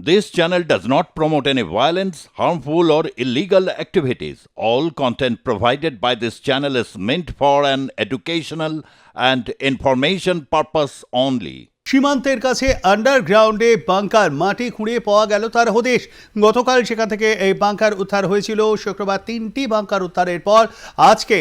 This channel does not promote any violence, harmful, or illegal activities. All content provided by this channel is meant for an educational and information purpose only. সীমান্তের কাছে আন্ডারগ্রাউন্ডে bunker মাটি খুঁড়ে পাওয়া গেল তার হদেশ গতকাল সেখান থেকে এই বাংকার উদ্ধার হয়েছিল শুক্রবার তিনটি বাংকার উদ্ধারের পর আজকে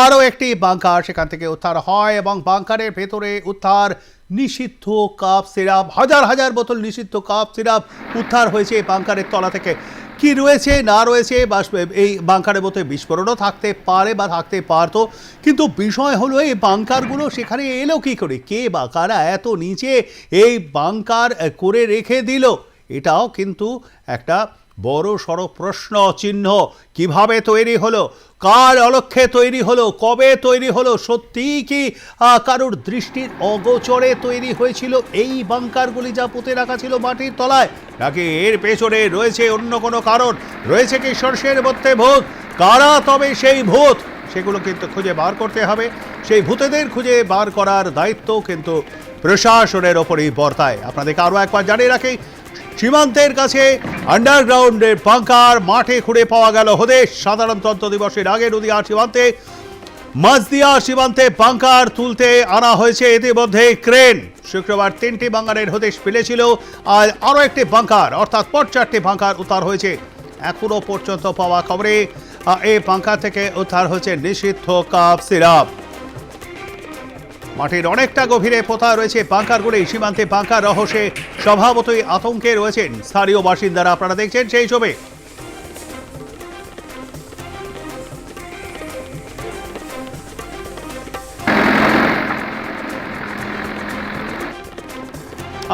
আরও একটি বাংকার সেখান থেকে উদ্ধার হয় এবং বাংকারের ভেতরে উদ্ধার নিষিদ্ধ কাপ সিরাপ, হাজার হাজার বোতল নিষিদ্ধ কাপ সিরাপ উদ্ধার হয়েছে এই বাংকারের তলা থেকে। কি রয়েছে, না রয়েছে বা এই বাংকারের মধ্যে বিস্ফোরণও থাকতে পারে বা থাকতে পারতো। কিন্তু বিষয় হলো এই বাংকারগুলো সেখানে এলো কি করে? কে বা কারা এত নিচে এই বাংকার করে রেখে দিল? এটাও কিন্তু একটা বড় সড় প্রশ্ন চিহ্ন কীভাবে তৈরি হলো? কার অলক্ষ্যে তৈরি হলো? কবে তৈরি হলো? সত্যিই কি কারোর দৃষ্টির অগোচরে তৈরি হয়েছিল এই বাংকারগুলি যা পুঁতে রাখা ছিল মাটির তলায়? নাকি এর পেছনে রয়েছে অন্য কোনো কারণ? রয়েছে কি সর্ষের মধ্যে ভূত? কারা তবে সেই ভূত? সেগুলো কিন্তু খুঁজে বার করতে হবে। সেই ভূতেদের খুঁজে বার করার দায়িত্ব কিন্তু প্রশাসনের ওপরই বর্তায়। আপনাদেরকে আরও একবার জানিয়ে রাখি সীমান্তের কাছে আন্ডারগ্রাউন্ডের বাংকার মাঠে খুঁড়ে পাওয়া গেল হদেশ। সাধারণতন্ত্র দিবসের আগে নদীয়া সীমান্তে, মাঝদিয়া সীমান্তে বাংকার তুলতে আনা হয়েছে ইতিমধ্যে ক্রেন শুক্রবার তিনটি বাংকারের হদেশ ফেলেছিল। আর আরও একটি বাংকার অর্থাৎ পর চারটি বাংকার উদ্ধার হয়েছে। এখনও পর্যন্ত পাওয়া খবরে এই বাংকার থেকে উদ্ধার হয়েছে নিষিদ্ধ কাপ সিরাপ। মাটির অনেকটা গভীরে পোতা রয়েছে বাংকারগুলি সীমান্তে বাংকার রহস্যে স্বভাবতই আতঙ্কে রয়েছেন স্থানীয় বাসিন্দারা। আপনারা দেখছেন সেই ছবি।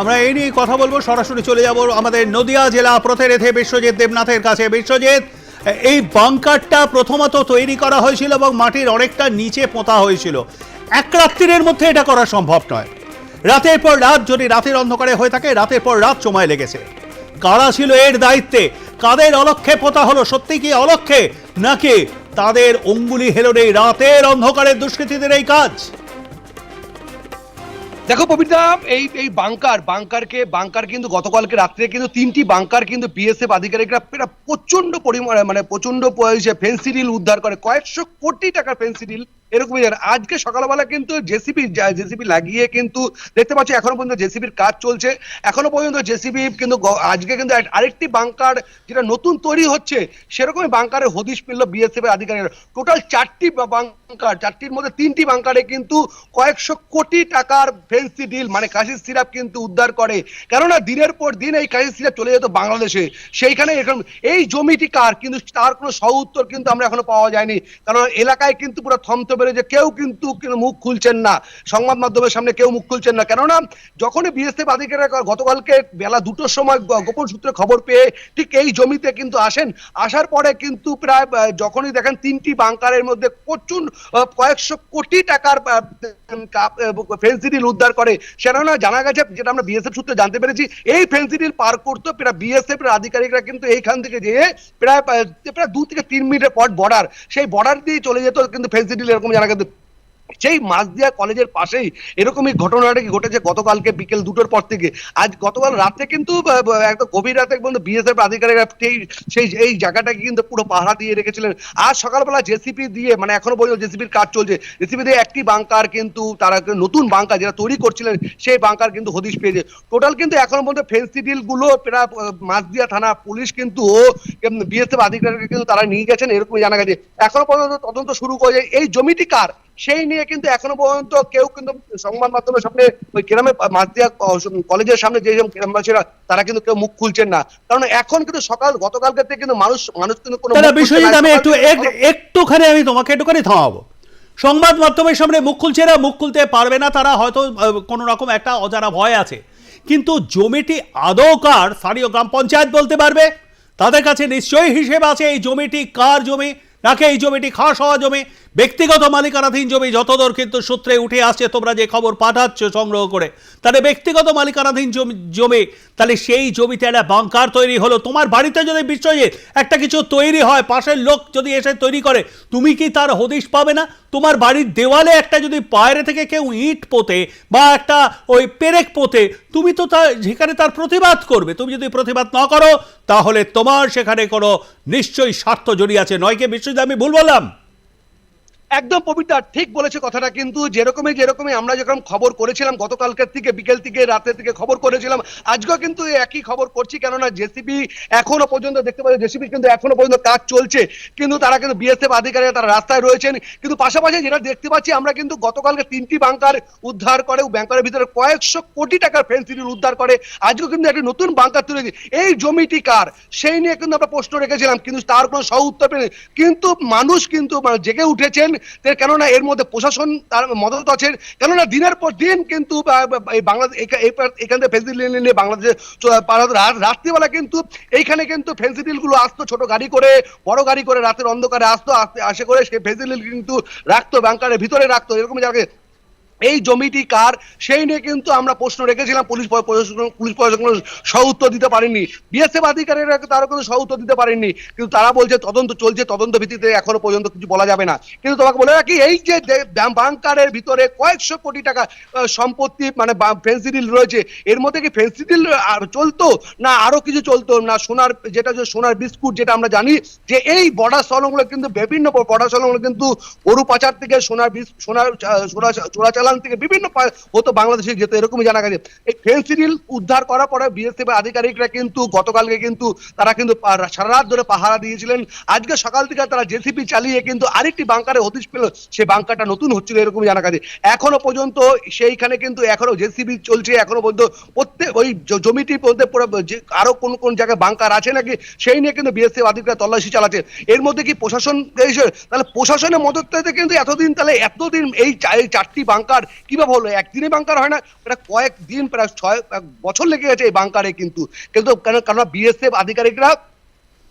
আমরা এই নিয়ে কথা বলব, সরাসরি চলে যাব আমাদের নদিয়া জেলা প্রতিনিধি বিশ্বজিৎ দেবনাথের কাছে। বিশ্বজিৎ, এই বাংকারটা প্রথমত তৈরি করা হয়েছিল এবং মাটির অনেকটা নিচে পোঁতা হয়েছিল। এক রাত্রির মধ্যে এটা করা সম্ভব নয়। রাতের পর রাত যদি রাতের অন্ধকারে হয়ে থাকে, রাতের পর রাত সময় লেগেছে। কারা ছিল এর দায়িত্বে? কাদের অলক্ষে পোতা হলো? সত্যি কি অলক্ষ্যে নাকি তাদের অঙ্গুলি হেলনে রাতের অন্ধকারের দুষ্কৃতীদের এই কাজ? দেখো পবিত্রা এই এই বাংকার, বাংকারকে বাংকার কিন্তু গতকালকে রাত্রে কিন্তু তিনটি বাংকার কিন্তু বিএসএফ আধিকারিকরা প্রচণ্ড পরিমাণে মানে প্রচণ্ড ফেন্সিডিল উদ্ধার করে। কয়েকশো কোটি টাকার ফেন্সিডিল এরকমই। আজকে সকালবেলা কিন্তু জেসিবি জেসিবি লাগিয়ে কিন্তু দেখতে পাচ্ছি এখনও পর্যন্ত জেসিবির কাজ চলছে এখনও পর্যন্ত জেসিবি কিন্তু আজকে কিন্তু আরেকটি বাংকার যেটা নতুন তৈরি হচ্ছে, সেরকমই বাংকারের হদিশ পেল বিএসএফ এর আধিকারিকরা টোটাল চারটি বা- বাংকার চারটির মধ্যে তিনটি বাংকারে কিন্তু কয়েকশো কোটি টাকার ফেন্সি ডিল মানে কাশির সিরাপ কিন্তু উদ্ধার করে। কেননা দিনের পর দিন এই কাশির সিরাপ চলে যেত বাংলাদেশে। সেইখানে এখন এই জমিটি কার? কিন্তু তার কোনো সহ উত্তর কিন্তু আমরা এখনও পাওয়া যায়নি। কারণ এলাকায় কিন্তু পুরো থমথমে যে কেউ কিন্তু মুখ খুলছেন না। সংবাদ মাধ্যমের সামনে কেউ মুখ খুলছেন না। কেননা যখনই বিএসএফ আধিকারিকরা গতকালকে বেলা দুটোর সময় গোপন সূত্রে খবর পেয়ে ঠিক এই জমিতে কিন্তু আসেন। আসার পরে কিন্তু প্রায় যখনই দেখেন তিনটি বাংকারের মধ্যে প্রচুর কয়েকশো কোটি টাকার ফেন্সিডিল উদ্ধার করে। সেটা জানা গেছে, যেটা আমরা বিএসএফ সূত্রে জানতে পেরেছি, এই ফেন্সিডিল পার করতে প্রায় বিএসএফ এর আধিকারিকরা কিন্তু এইখান থেকে যেয়ে প্রায় প্রায় দু থেকে তিন মিনিটের পর বর্ডার সেই বর্ডার দিয়ে চলে যেত কিন্তু ফেন্সিডিল এরকম জানা গেছে। সেই মাসদিয়া কলেজের পাশেই এরকমই ঘটনাটা কি ঘটেছে? গতকালকে বিকেল দুটোর পর থেকে। আজ গতকাল রাতে কিন্তু একদম গভীর রাতে কিন্তু বিএসএফ আধিকারিকরা সেই সেই, এই জায়গাটাকে কিন্তু পুরো পাহারা দিয়ে রেখেছিলেন। আজ সকালবেলা জেসিপি দিয়ে মানে এখনও পর্যন্ত জেসিপির কাজ চলছে। জেসিপি দিয়ে একটি বাংকার কিন্তু তারা নতুন বাংকার যেটা তৈরি করছিলেন, সেই বাংকার কিন্তু হদিশ পেয়েছে। টোটাল কিন্তু এখনও পর্যন্ত ফেন্সিডিলগুলো প্রায় মাসদিয়া থানা পুলিশ কিন্তু ও বিএসএফ আধিকারিকরা কিন্তু তারা নিয়ে গেছেন এরকম জানা গেছে। এখনও পর্যন্ত তদন্ত শুরু করেছে। এই জমিটি কার? সেই নিয়ে কিন্তু এখনও পর্যন্ত কেউ কিন্তু সংবাদ মাধ্যমের সামনে ওই গ্রামে মাসদিয়া কলেজের সামনে যে গ্রামবাসীরা তারা কিন্তু কেউ মুখ খুলছেন না। কারণ এখন কিন্তু সকাল গতকালকে থেকে কিন্তু মানুষ মানুষ কিন্তু কোনো না। আমি একটু একটুখানি আমি তোমাকে একটুখানি থামাবো। সংবাদ মাধ্যমের সামনে মুখ খুলছে না মুখ খুলতে পারবে না তারা হয়তো কোনো রকম একটা অজানা ভয় আছে। কিন্তু জমিটি আদৌ কার স্থানীয় গ্রাম পঞ্চায়েত বলতে পারবে? তাদের কাছে নিশ্চয়ই হিসেব আছে এই জমিটি কার জমি? নাকি এই জমিটি, খাস হওয়া জমি। ব্যক্তিগত মালিকানাধীন জমি, যতদূর কিন্তু সূত্রে উঠে আসছে, তোমরা যে খবর পাঠাচ্ছ সংগ্রহ করে, তাহলে ব্যক্তিগত মালিকানাধীন জমি তাহলে সেই জমিতে একটা বাংকার তৈরি হলো। তোমার বাড়িতে যদি বিশ্বজিৎ একটা কিছু তৈরি হয়, পাশের লোক যদি এসে তৈরি করে, তুমি কি তার হদিশ পাবে না? তোমার বাড়ির দেওয়ালে একটা যদি বাইরে থেকে কেউ ইট পোতে বা একটা ওই পেরেক পোতে, তুমি তো তার, সেখানে তার প্রতিবাদ করবে। তুমি যদি প্রতিবাদ না করো, তাহলে তোমার সেখানে কোনো নিশ্চয়ই স্বার্থ জড়িয়ে আছে। নয় কি বিশ্বজিৎ আমি ভুল বললাম একদম পবিত্র, ঠিক বলেছে কথাটা, কিন্তু যেরকমই যেরকমই আমরা যখন খবর করেছিলাম, গতকালকের থেকে, বিকেল থেকে, রাতে থেকে খবর করেছিলাম, আজকেও কিন্তু একই খবর করছি, কেননা জেসিবি এখনও পর্যন্ত দেখতে পাচ্ছি জেসিবি কিন্তু এখনও পর্যন্ত কাজ চলছে, কিন্তু তারা কিন্তু বিএসএফ আধিকারিক তারা রাস্তায় রয়েছেন, কিন্তু পাশাপাশি যেটা দেখতে পাচ্ছি, আমরা কিন্তু গতকালকে তিনটি বাংকার উদ্ধার করে ব্যাংকারের ভিতরে কয়েকশো কোটি টাকার ফেন্সিডিল উদ্ধার করে, আজকেও কিন্তু একটি নতুন বাংকার তুলে দিয়েছে। এই জমিটি কার সেই নিয়ে কিন্তু আমরা প্রশ্ন রেখেছিলাম, কিন্তু তার কোনো সহ উত্তর পেলে কিন্তু মানুষ কিন্তু মানে জেগে উঠেছেন কেননা এর মধ্যে প্রশাসন তার মদত আছে। কেননা দিনের পর দিন কিন্তু বাংলাদেশ এখান থেকে ফেন্সিডিল নিয়ে বাংলাদেশে রাত্রিবেলা কিন্তু এইখানে কিন্তু ফেন্সিডিলগুলো আসতো ছোট গাড়ি করে, বড় গাড়ি করে রাতের অন্ধকারে আসতো, আসতে আসে করে সেই ফেন্সিডিল কিন্তু রাখতো ব্যাংকারের ভিতরে রাখতো। এরকম জায়গায় এই জমিটি কার, সেই নিয়ে কিন্তু আমরা প্রশ্ন রেখেছিলাম, পুলিশ পুলিশ প্রশাসন সহ উত্তর দিতে পারেনি বিএসএফ আধিকারিকরা তারা কোনো সহ উত্তর দিতে পারেননি। কিন্তু তারা বলছে, তদন্ত চলছে, তদন্ত ভিত্তিতে এখনও পর্যন্ত কিছু বলা যাবে না। কিন্তু তোমাকে বলে রাখি, এই যে বাংকারের ভিতরে কয়েকশো কোটি টাকা সম্পত্তি মানে ফেন্সিডিল রয়েছে, এর মধ্যে কি ফেন্সিডিল আর চলতো? না আরও কিছু চলতো? না সোনার, যেটা সোনার বিস্কুট, যেটা আমরা জানি যে এই বর্ডার সলংগুলো কিন্তু বিভিন্ন বর্ডার সলংগুলো কিন্তু গরু পাচার থেকে সোনার সোনার চা- সোনা থেকে বিভিন্ন হতো বাংলাদেশে যেত এরকমই জানা গেছে। এই ফেন্সিডিল উদ্ধার করার পরে বিএসএফ আধিকারিকরা কিন্তু গতকালকে কিন্তু তারা কিন্তু সারা রাত ধরে পাহারা দিয়েছিলেন। আজকে সকাল থেকে তারা জেসিপি চালিয়ে কিন্তু আরেকটি বাংকারে হদিশ পেল। সেই বাংকারটা নতুন হচ্ছিল এরকম জানা গেছে। এখনও পর্যন্ত সেইখানে কিন্তু এখনও জেসিবি চলছে, এখনও পর্যন্ত প্রত্যেক ওই জ- জমিটির মধ্যে পুরো আরও কোন কোন জায়গায় বাংকার আছে নাকি, সেই নিয়ে কিন্তু বিএসএফ আধিকারিকরা তল্লাশি চালাচ্ছে। এর মধ্যে কি প্রশাসন তাহলে প্রশাসনের মদত কিন্তু এতদিন, তাহলে এতদিন এই চারটি বাংকার কীভাবে হলো একদিনে বাংকার হয় না এটা কয়েকদিন, প্রায় ছয় বছর লেগে গেছে এই বাংকারে কিন্তু। কিন্তু কেন কেননা বিএসএফ আধিকারিকরা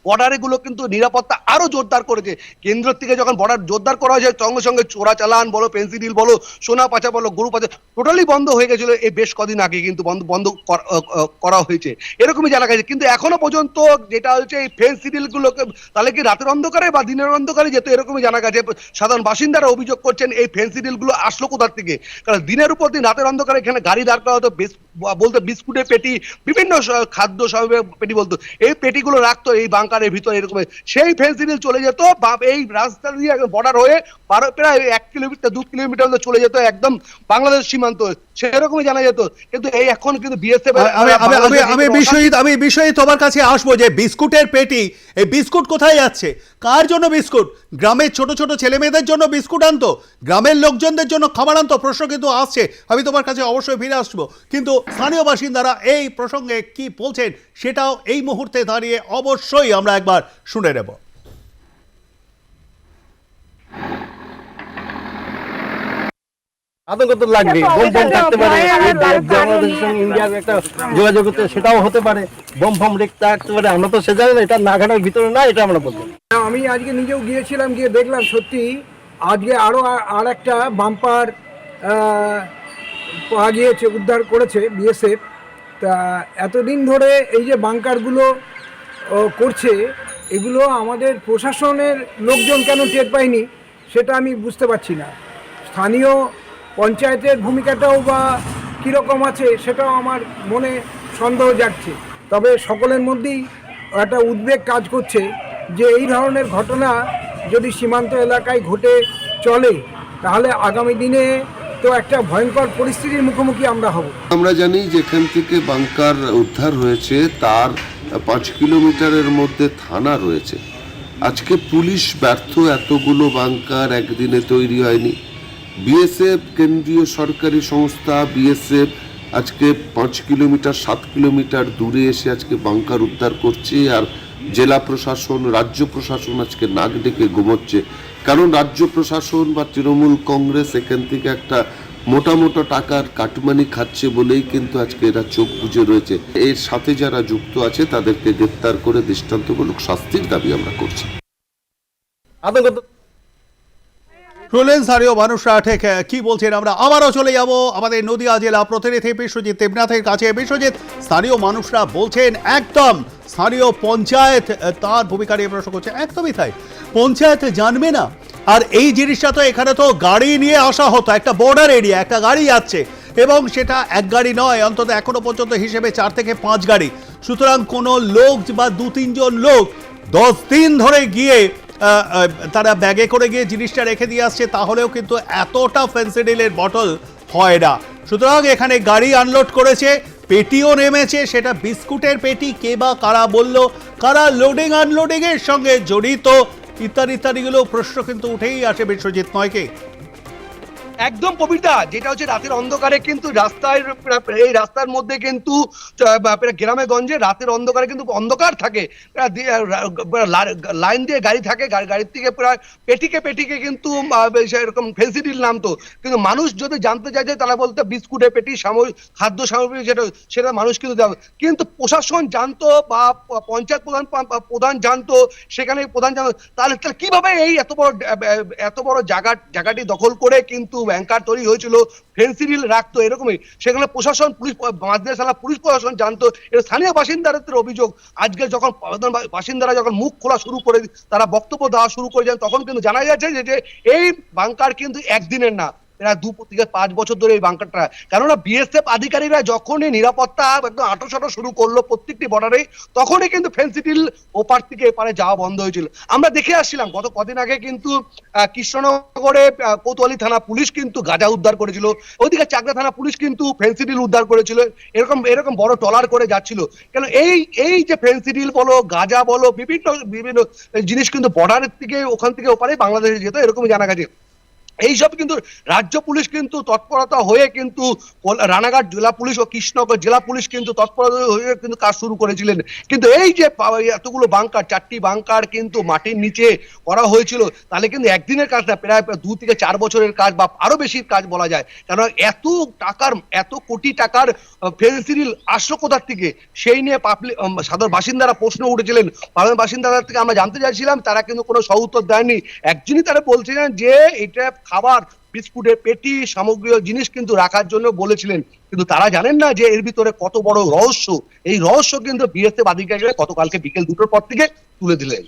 বর্ডারে গুলো কিন্তু নিরাপত্তা আরও জোরদার করেছে। কেন্দ্র থেকে যখন বর্ডার জোরদার করা হয়েছে সঙ্গে সঙ্গে চোরা চালান বলো পেন্সিডিল বলো, সোনা পাচা বলো, গরু পাচা টোটালি বন্ধ হয়ে গেছিল এই বেশ কদিন আগে কিন্তু বন্ধ বন্ধ কর- হয়েছে। এরকমই জানা গেছে। কিন্তু এখনও পর্যন্ত যেটা হচ্ছে এই ফেন্সিডিল গুলোকে, তাহলে কি রাতের অন্ধকারে বা দিনের অন্ধকারে যেহেতু এরকমই জানা গেছে, সাধারণ বাসিন্দারা অভিযোগ করছেন এই ফেন্সিডিলগুলো আসলো কোথার থেকে? কারণ দিনের উপর দিন রাতের অন্ধকারে এখানে গাড়ি দাঁড় করা হতো, বেশ- বলতো বিস্কুটের পেটি বিভিন্ন খাদ্য সামগ্রীর পেটি বলতো। এই পেটিগুলো রাখতো এই বাংকারের ভিতরে এরকম। সেই ফেন্সিডিল চলে যেত বা এই রাস্তা দিয়ে বর্ডার হয়ে বারো প্রায় এক কিলোমিটার দু কিলোমিটার চলে যেত একদম বাংলাদেশ সীমান্ত। সেরকমই জানা যেত। কিন্তু এই এখন কিন্তু বিএসএফ আমি আমি আমি আমি বিশ্বজিৎ তোমার কাছে আসব যে বিস্কুটের পেটি এই বিস্কুট কোথায় যাচ্ছে? কার জন্য বিস্কুট? গ্রামের ছোট ছোট ছেলে মেয়েদের জন্য বিস্কুট আনতো? গ্রামের লোকজনদের জন্য খাবার আনতো? প্রশ্ন কিন্তু আসছে। আমি তোমার কাছে অবশ্যই ফিরে আসব। কিন্তু স্থানীয় বাসিন্দারা এই প্রসঙ্গে কি বলছেন সেটাও এই মুহূর্তে দাঁড়িয়ে অবশ্যই আমরা একবার শুনে নেব। আতঙ্ক তো লাগবে বোম বোম থাকতে পারে ভয়ের এই আর কারণ বাংলাদেশের সঙ্গে ইন্ডিয়ার একটা যোগাযোগ হতে সেটাও হতে পারে। বোম ফোম রেখে থাকতে পারে আমরা তো সে জানি না এটা নাগানের ভিতরে না এটা আমরা বলব। আমি আজকে নিজেও গিয়েছিলাম গিয়ে দেখলাম সত্যি আজকে আরও আর একটা বাম্পার পাওয়া গিয়েছে, উদ্ধার করেছে বিএসএফ তা এতদিন ধরে এই যে বাংকারগুলো করছে, এগুলো আমাদের প্রশাসনের লোকজন কেন টের পায়নি, সেটা আমি বুঝতে পারছি না। স্থানীয় পঞ্চায়েতের ভূমিকাটাও বা কীরকম আছে, সেটাও আমার মনে সন্দেহ জাগছে। তবে সকলের মধ্যেই একটা উদ্বেগ কাজ করছে যে এই ধরনের ঘটনা যদি সীমান্ত এলাকায় ঘটে চলে, তাহলে আগামী দিনে তো একটা ভয়ঙ্কর পরিস্থিতির মুখোমুখি আমরা হব। আমরা জানি যেখান থেকে বাংকার উদ্ধার হয়েছে, তার পাঁচ কিলোমিটারের মধ্যে থানা রয়েছে। আজকে পুলিশ ব্যর্থ, এতগুলো বাংকার একদিনে তৈরি হয়নি। বিএসএফ, কেন্দ্রীয় সরকারি সংস্থা বিএসএফ আজকে পাঁচ কিলোমিটার, সাত কিলোমিটার দূরে এসে আজকে বাংকার উদ্ধার করছে, আর জেলা প্রশাসন, রাজ্য প্রশাসন আজকে নাক ডেকে ঘুমোচ্ছে। কারণ রাজ্য প্রশাসন বা তৃণমূল কংগ্রেস এখান থেকে একটা মোটা মোটা টাকার কাটমানি খাচ্ছে বলেই কিন্তু আজকে এরা চোখ বুঝে রয়েছে। এর সাথে যারা যুক্ত আছে, তাদেরকে গ্রেপ্তার করে দৃষ্টান্তমূলক শাস্তির দাবি আমরা করছি। রোলেন স্থানীয় মানুষরা ঠিক কি বলছেন আমরা? আবারও চলে যাব আমাদের নদিয়া জেলা প্রতিনিধি বিশ্বজিৎ দেবনাথের কাছে। বিশ্বজিৎ, স্থানীয় মানুষরা বলছেন একদম স্থানীয় পঞ্চায়েত তার ভূমিকা নিয়ে প্রশ্ন করছে। একদমই তাই। পঞ্চায়েত জানবে না। আর এই জিনিসটা তো এখানে তো গাড়ি নিয়ে আসা হতো। একটা বর্ডার এরিয়া একটা গাড়ি যাচ্ছে। এবং সেটা এক গাড়ি নয়, অন্তত এখনও পর্যন্ত হিসেবে চার থেকে পাঁচ গাড়ি। সুতরাং কোনো লোক বা দু তিনজন লোক দশ দিন ধরে গিয়ে তারা ব্যাগে করে গিয়ে জিনিসটা রেখে দিয়ে আসছে, তাহলেও কিন্তু এতটা ফেন্সিডিলের বটল হয় না। সুতরাং এখানে গাড়ি আনলোড করেছে, পেটিও নেমেছে, সেটা বিস্কুটের পেটি, কে বা কারা বলল, কারা লোডিং আনলোডিং এর সঙ্গে জড়িত, ইত্যাদি, ইত্যাদিগুলো প্রশ্ন কিন্তু উঠেই আসে বিশ্বজিৎ নয়কে। একদম কবিতা যেটা হচ্ছে রাতের অন্ধকারে কিন্তু রাস্তায়, এই রাস্তার মধ্যে কিন্তু গ্রামে গঞ্জে রাতের অন্ধকারে কিন্তু অন্ধকার থাকে। লাইন দিয়ে গাড়ি থাকে গাড়ির থেকে প্রায় পেটিকে পেটিকে কিন্তু এরকম ফেন্সিডিল নামতো। কিন্তু মানুষ যদি জানতে চাইছে তারা বলতে বিস্কুটের পেটি সামগ্রী খাদ্য সামগ্রী যেটা, সেটা মানুষ কিন্তু কিন্তু প্রশাসন জানতো বা পঞ্চায়েত প্রধান প্রধান জানতো, সেখানে প্রধান জানতো, তাহলে কীভাবে এই এত বড় এত বড় জায়গা জায়গাটি দখল করে কিন্তু ব্যাংকার তৈরি হয়েছিল ফেন্সিডিল রাখতো এরকমই। সেখানে প্রশাসন, পুলিশ মাদ্রাসালা পুলিশ প্রশাসন জানতো। এটা স্থানীয় বাসিন্দাদের অভিযোগ। আজকে যখন বাসিন্দারা যখন মুখ খোলা শুরু করে, তারা বক্তব্য দেওয়া শুরু করে যান, তখন কিন্তু জানা যাচ্ছে যে এই বাংকার কিন্তু একদিনের না। এরা দু থেকে পাঁচ বছর ধরে এই বাংকারটা কেননা বিএসএফ আধিকারিকরা যখনই নিরাপত্তা একদম আটো সাটো শুরু করল প্রত্যেকটি বর্ডারে তখনই কিন্তু ফেন্সিডিল ওপার থেকে এপারে যাওয়া বন্ধ হয়েছিল। আমরা দেখে আসছিলাম, গত কদিন আগে কিন্তু কৃষ্ণনগরে কোতোয়ালি থানা পুলিশ কিন্তু গাঁজা উদ্ধার করেছিল। ওইদিকে চাকদা থানা পুলিশ কিন্তু ফেন্সিডিল উদ্ধার করেছিল। এরকম এরকম বড় টলার করে যাচ্ছিল। কেন, এই এই যে ফেন্সিডিল বলো, গাঁজা বলো, বিভিন্ন বিভিন্ন জিনিস কিন্তু বর্ডারের থেকে ওখান থেকে ওপারে বাংলাদেশে যেত এরকম জানা গেছে। এইসব কিন্তু রাজ্য পুলিশ কিন্তু তৎপরতা হয়ে কিন্তু রানাঘাট জেলা পুলিশ ও কৃষ্ণনগর জেলা পুলিশ কিন্তু তৎপরতা হয়ে কিন্তু কাজ শুরু করেছিলেন। কিন্তু এই যে এতগুলো বাংকার, চারটি বাংকার কিন্তু মাটির নিচে করা হয়েছিল, তাহলে কিন্তু একদিনের কাজ না প্রায় দু থেকে চার বছরের কাজ বা আরও বেশি কাজ বলা যায়। কেন এত টাকার, এত কোটি টাকার ফেন্সিডিল আসলো কোথার থেকে? সেই নিয়ে পাবলিক সাধারণ বাসিন্দারা প্রশ্ন উঠেছিলেন। সাধারণ বাসিন্দাদের থেকে আমরা জানতে চাইছিলাম, তারা কিন্তু কোনো সউত্তর দেয়নি একজনই তারা বলছিলেন যে এটা খাবার বিস্কুটের পেটি সামগ্রী জিনিস কিন্তু রাখার জন্য বলেছিলেন। কিন্তু তারা জানেন না যে এর ভিতরে কত বড় রহস্য। এই রহস্য কিন্তু বিএসএফ আধিকারিকরা গতকালকে বিকেল দুটোর পর থেকে তুলে দিলেন।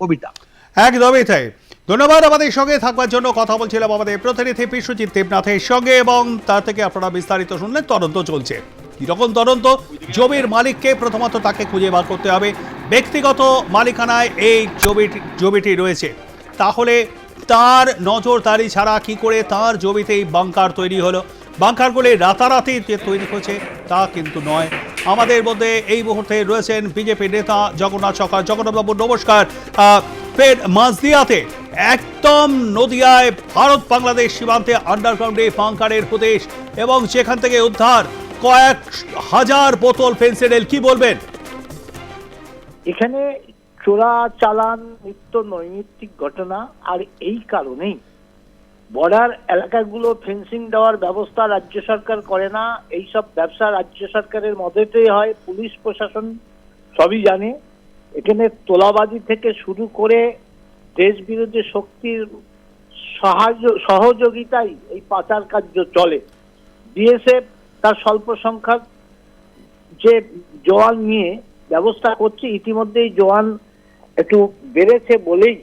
কবিতা। একদমই তাই। ধন্যবাদ আমাদের সঙ্গে থাকবার জন্য। কথা বলছিলাম আমাদের প্রতিনিধি বিশ্বজিৎ দেবনাথের সঙ্গে এবং তার থেকে আপনারা বিস্তারিত শুনলেন। তদন্ত চলছে। কীরকম তদন্ত? জমির মালিককে প্রথমত তাকে খুঁজে বার করতে হবে। ব্যক্তিগত মালিকানায় এই জমিটি জমিটি রয়েছে। তাহলে তার নজরদারি ছাড়া কি করে তার জমিতে এই বাংকার তৈরি হলো? বাংকারগুলি রাতারাতি যে তৈরি হয়েছে, তা কিন্তু নয়। আমাদের মধ্যে এই মুহূর্তে রয়েছেন বিজেপি নেতা জগন্নাথ সরকার। জগন্নাথবাবু নমস্কার। ফের মাঝদিয়াতে একদম নদিয়ায় ভারত বাংলাদেশ সীমান্তে আন্ডারগ্রাউন্ডে বাংকারের প্রদেশ এবং সেখান থেকে উদ্ধার কয়েক হাজার বোতল ফেন্সিডেল কি বলবেন? এখানে চোরা চালান নিত্য নৈমিত্তিক ঘটনা আর এই কারণেই। বর্ডার এলাকাগুলো ফেন্সিং দেওয়ার ব্যবস্থা রাজ্য সরকার করে না। এই সব ব্যবসা রাজ্য সরকারের মদতেই হয়, পুলিশ প্রশাসন সবই জানে। এখানে তোলাবাজি থেকে শুরু করে দেশ বিরোধী শক্তির সাহায্য, সহযোগিতাই এই পাচার কার্য চলে। বিএসএফ তার স্বল্প সংখ্যক যে জোয়ান নিয়ে ব্যবস্থা করছে, ইতিমধ্যেই জোয়ান একটু বেড়েছে বলেই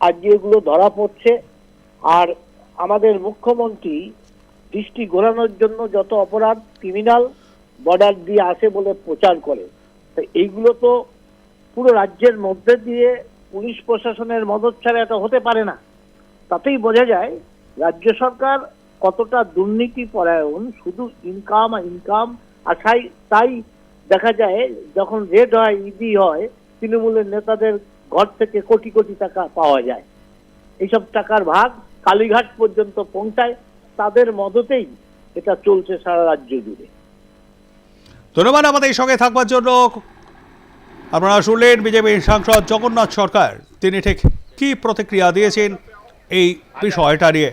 আজকে এগুলো ধরা পড়ছে। আর আমাদের মুখ্যমন্ত্রী দৃষ্টি ঘোরানোর জন্য যত অপরাধ ক্রিমিনাল বর্ডার দিয়ে আসে বলে প্রচার করে এইগুলো তো পুরো রাজ্যের মধ্যে দিয়ে পুলিশ প্রশাসনের মদত ছাড়া এটা হতে পারে না। তাতেই বোঝা যায় রাজ্য সরকার কতটা দুর্নীতি পরায়ণ, শুধু ইনকাম আর ইনকাম আশাই তাই দেখা যায় যখন রেড হয় ইডি হয় তৃণমূলের নেতাদের ঘর থেকে কোটি কোটি টাকা পাওয়া যায়। এইসব টাকার ভাগ কালীঘাট পর্যন্ত পৌঁছায়, তাদের মদতেই এটা চলছে সারা রাজ্য জুড়ে। ধন্যবাদ আমাদের এই সঙ্গে থাকবার জন্য। আপনারা শুনলেন বিজেপির সাংসদ জগন্নাথ সরকার। তিনি ঠিক কি প্রতিক্রিয়া দিয়েছেন এই বিষয়টা নিয়ে?